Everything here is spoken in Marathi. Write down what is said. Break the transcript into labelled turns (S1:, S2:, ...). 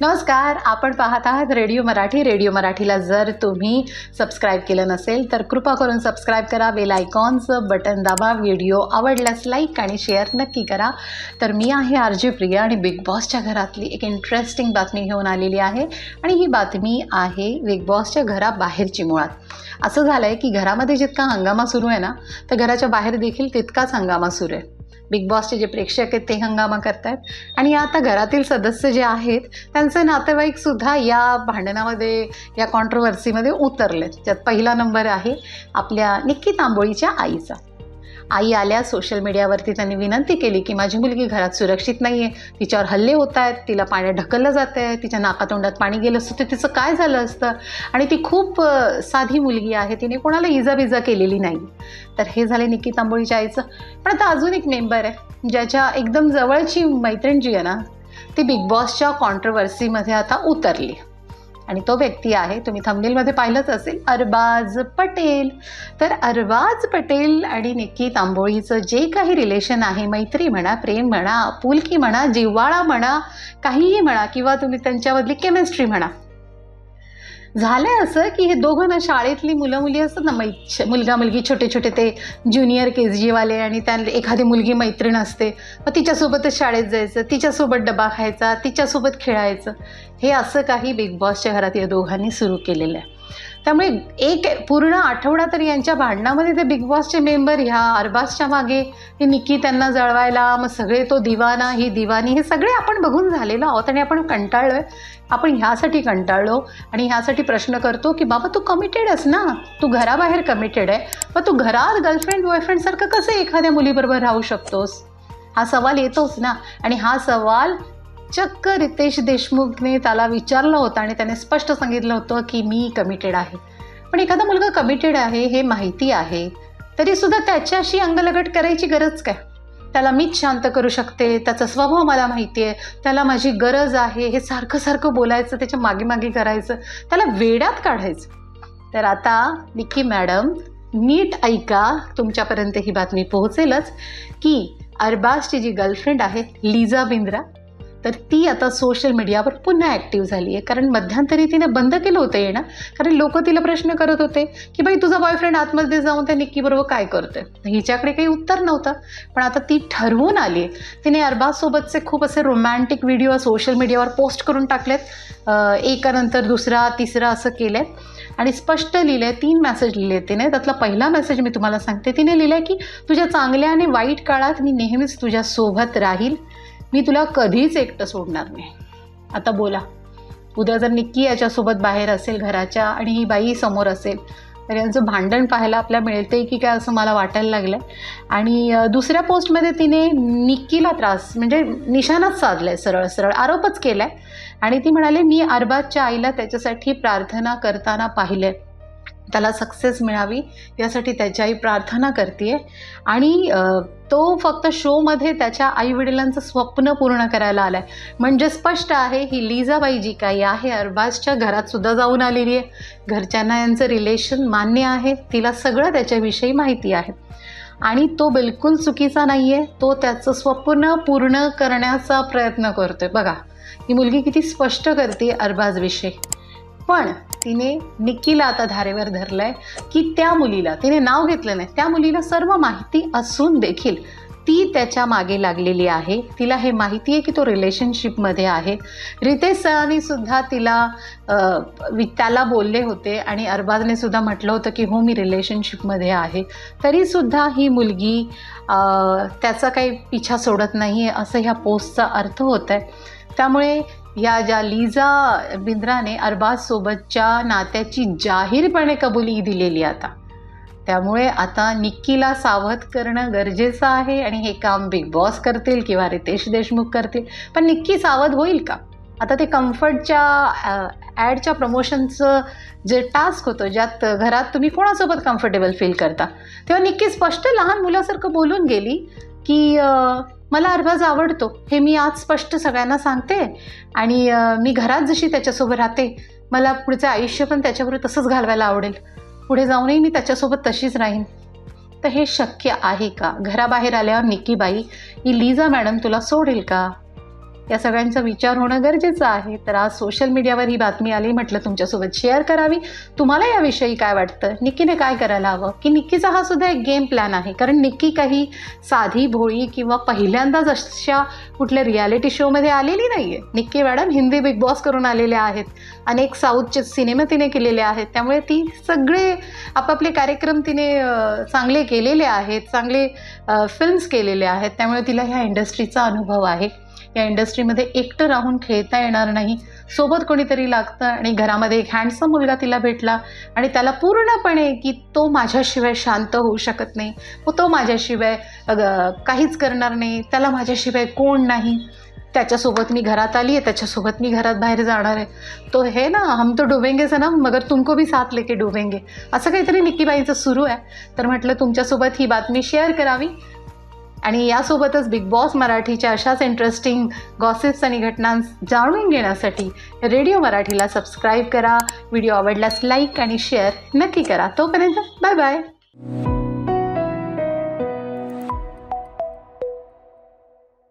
S1: नमस्कार आपण पाहत आहात रेडिओ मराठी. रेडिओ मराठीला जर तुम्ही सबस्क्राईब केलं नसेल तर कृपा करून सबस्क्राईब करा. बेल आयकॉनचं बटन दाबा. व्हिडिओ आवडल्यास लाईक आणि शेअर नक्की करा. तर मी आहे आर जे प्रिया आणि बिग बॉसच्या घरातली एक इंटरेस्टिंग बातमी घेऊन आलेली आहे. आणि ही बातमी आहे बिग बॉसच्या घराबाहेरची मुळात. असं झालं आहे की घरामध्ये जितका हंगामा सुरू आहे ना तर घराच्या बाहेर देखील तितकाच हंगामा सुरू आहे. बिग बॉसचे जे प्रेक्षक आहेत ते हंगामा करतायत. आणि आता घरातील सदस्य जे आहेत त्यांचे नातेवाईकसुद्धा या भांडणामध्ये या कॉन्ट्रोवर्सीमध्ये उतरलेत. त्यात पहिला नंबर आहे आपल्या निक्की तांबोळीच्या आईचा. आई आल्या सोशल मीडियावरती त्यांनी विनंती केली की माझी मुलगी घरात सुरक्षित नाही आहे तिच्यावर हल्ले होत आहेत तिला पाण्यात ढकललं जात आहे तिच्या नाकातोंडात पाणी गेलं असतं. तर तिचं काय झालं असतं? आणि ती खूप साधी मुलगी आहे. तिने कोणाला इजाबिजा केलेली नाही. तर हे झाले निक्की तांबोळीच्या आईचं पण आता अजून एक मेंबर आहे ज्याच्या एकदम जवळची मैत्रीण जी आहे ना ती बिग बॉसच्या कॉन्ट्रवर्सीमध्ये आता उतरली. आणि तो व्यक्ती आहे तुम्ही थंबनेलमध्ये पाहिलंच असेल अरबाज पटेल. तर अरबाज पटेल आणि निक्की तांबोळीचं जे काही रिलेशन आहे मैत्री म्हणा प्रेम म्हणा आपुलकी म्हणा जिव्हाळा म्हणा काहीही म्हणा किंवा तुम्ही त्यांच्यामधली केमिस्ट्री म्हणा झालंय असं की हे दोघं ना शाळेतली मुलं मुली असतात ना मै मुलगा मुलगी छोटे छोटे ते ज्युनियर के जीवाले आणि त्या एखादी मुलगी मैत्रीण असते मग तिच्यासोबतच शाळेत जायचं तिच्यासोबत डबा खायचा तिच्यासोबत खेळायचं. हे असं काही बिग बॉसच्या घरात या दोघांनी सुरू केलेलं आहे. त्यामुळे एक पूर्ण आठवडा तरी यांच्या भांडणामध्ये ते बिग बॉसचे मेंबर ह्या अरबाजच्या मागे हे निकी त्यांना जळवायला मग सगळे तो दिवाना ही दिवानी हे सगळे आपण बघून झालेलो आहोत आणि आपण कंटाळलो आहे आपण ह्यासाठी कंटाळलो आणि ह्यासाठी प्रश्न करतो की बाबा तू कमिटेडच ना? तू घराबाहेर कमिटेड आहे. मग तू घरात गर्लफ्रेंड बॉयफ्रेंडसारखं कसं एखाद्या मुलीबरोबर राहू शकतोस? हा सवाल येतोच ना. आणि हा सवाल चक्क रितेश देशमुखने त्याला विचारलं होतं आणि त्याने स्पष्ट सांगितलं होतं की मी कमिटेड आहे. पण एखादा मुलगा कमिटेड आहे हे माहिती आहे तरीसुद्धा त्याच्याशी अंगलगट करायची गरज काय? त्याला मीच शांत करू शकते त्याचा स्वभाव मला माहिती आहे त्याला माझी गरज आहे हे सारखं सारखं बोलायचं त्याच्यामागे मागे करायचं त्याला वेड्यात काढायचं. तर आता निक्की मॅडम नीट ऐका तुमच्यापर्यंत ही बातमी पोहोचेलच की अरबाजची जी गर्लफ्रेंड आहे लिझा बिंद्रा तर ती आता सोशल मीडियावर पुन्हा ॲक्टिव्ह झाली आहे. कारण मध्यंतरी तिने बंद केलं होतं येणं. कारण लोक तिला प्रश्न करत होते की बाई तुझा बॉयफ्रेंड आतमध्ये जाऊन त्या निक्कीबरोबर काय करते हिच्याकडे काही उत्तर नव्हतं. पण आता ती ठरवून आली तिने अरबाजसोबतचे खूप असे रोमॅन्टिक व्हिडिओ सोशल मीडियावर पोस्ट करून टाकलेत. एकानंतर दुसरा तिसरा असं केलं आहे आणि स्पष्ट लिहिलं आहे तीन मेसेज लिहिले तिने. त्यातला पहिला मेसेज मी तुम्हाला सांगते. तिने लिहिलं आहे की तुझ्या चांगल्या आणि वाईट काळात मी नेहमीच तुझ्यासोबत राहील. मी तुला कधीच एकटं सोडणार नाही. आता बोला. उद्या जर निक्की याच्यासोबत बाहेर असेल घराच्या आणि ही बाई समोर असेल तर यांचं भांडण पाहायला आपल्याला मिळते की काय असं मला वाटायला लागलं आहे आणि दुसऱ्या पोस्टमध्ये तिने निक्कीला त्रास म्हणजे निशाणाच साधला आहे सरळ सरळ आरोपच केला आहे आणि ती म्हणाली मी अरबाजच्या आईला त्याच्यासाठी प्रार्थना करताना पाहिलं त्याला सक्सेस मिळावी यासाठी त्याची आई प्रार्थना करते आणि तो फक्त शोमध्ये त्याच्या आईवडिलांचं स्वप्न पूर्ण करायला आला आहे म्हणजे स्पष्ट आहे ही लिजाबाई जी काही आहे अरबाजच्या घरातसुद्धा जाऊन आलेली आहे. घरच्यांना यांचं रिलेशन मान्य आहे तिला सगळं त्याच्याविषयी माहिती आहे. आणि तो बिलकुल चुकीचा नाही आहे तो त्याचं स्वप्न पूर्ण करण्याचा प्रयत्न करतोय. बघा ही मुलगी किती स्पष्ट करते अरबाजविषयी. पण तिने निकीला आता धारेवर धरलंय की त्या मुलीला तिने नाव घेतलं नाही. त्या मुलीला सर्व माहिती असून देखील ती त्याच्यामागे लागलेली आहे. तिला हे माहिती आहे की तो रिलेशनशिपमध्ये आहे. रितेश सरांनी सुद्धा तिला वि- त्याला बोलले होते आणि अरबाजने सुद्धा म्हटलं होतं की हो मी रिलेशनशिपमध्ये आहे. तरीसुद्धा ही मुलगी त्याचा काही पिछा सोडत नाही आहे असं ह्या पोस्टचा अर्थ होत आहे त्यामुळे या ज्या लिझा बिंद्राने अरबाजसोबतच्या नात्याची जाहीरपणे कबुली दिलेली आता. त्यामुळे आता निक्कीला सावध करणं गरजेचं आहे आणि हे काम बिग बॉस करतील किंवा रितेश देशमुख करतील. पण निक्की सावध होईल का? आता ते कम्फर्टच्या ॲडच्या प्रमोशनचं जे टास्क होतं ज्यात घरात तुम्ही कोणासोबत कम्फर्टेबल फील करता? तेव्हा निक्की स्पष्ट लहान मुलासारखं बोलून गेली की मला अरबाज आवडतो. हे मी आज स्पष्ट सगळ्यांना सांगते आणि मी घरात जशी त्याच्यासोबत राहते मला पुढचं आयुष्य पण त्याच्याबरोबर तसंच घालवायला आवडेल. पुढे जाऊनही मी त्याच्यासोबत तशीच राहीन. तर हे शक्य आहे का? घराबाहेर आल्यावर निकीबाई ही लिझा मॅडम तुला सोडेल का? या सगळ्यांचा विचार होणं गरजेचं आहे. तर आज सोशल मीडियावर ही बातमी आली. म्हटलं तुमच्यासोबत शेअर करावी. तुम्हाला याविषयी काय वाटतं? निक्कीने काय करायला हवं? की निक्कीचा हा सुद्धा एक गेम प्लॅन आहे. कारण निक्की काही साधी भोळी किंवा पहिल्यांदाच अशा कुठल्या रियालिटी शोमध्ये आलेली नाही आहे Nikki madam Hindi Bigg Boss करून आलेल्या आहेत. अनेक साऊथचे सिनेमे तिने केलेले आहेत. त्यामुळे ती सगळे आपापले कार्यक्रम तिने चांगले केलेले आहेत. चांगले फिल्म्स केलेले आहेत. त्यामुळे तिला ह्या इंडस्ट्रीचा अनुभव आहे. या इंडस्ट्रीमध्ये एकटं राहून खेळता येणार नाही. सोबत कोणीतरी लागतं आणि घरामध्ये एक हँडसम मुलगा तिला भेटला आणि त्याला पूर्णपणे की तो माझ्याशिवाय शांत होऊ शकत नाही. व तो माझ्याशिवाय काहीच करणार नाही. त्याला माझ्याशिवाय कोण नाही. त्याच्यासोबत मी घरात आली आहे. त्याच्यासोबत मी घरात बाहेर जाणार आहे. तो हे ना हम तो डुबेंगे ना मगर तुमको भी साथ लेके डुबेंगे असं काहीतरी निक्कीबाईंचं सुरू आहे. तर म्हटलं तुमच्यासोबत ही बातमी शेअर करावी. आणि यासोबतच बिग बॉस मराठीच्या अशाच इंटरेस्टिंग गॉसिप्स आणि घटना जाणून घेण्यासाठी रेडिओ मराठीला सबस्क्राईब करा. व्हिडिओ आवडल्यास लाईक आणि शेअर नक्की करा. तोपर्यंत बाय बाय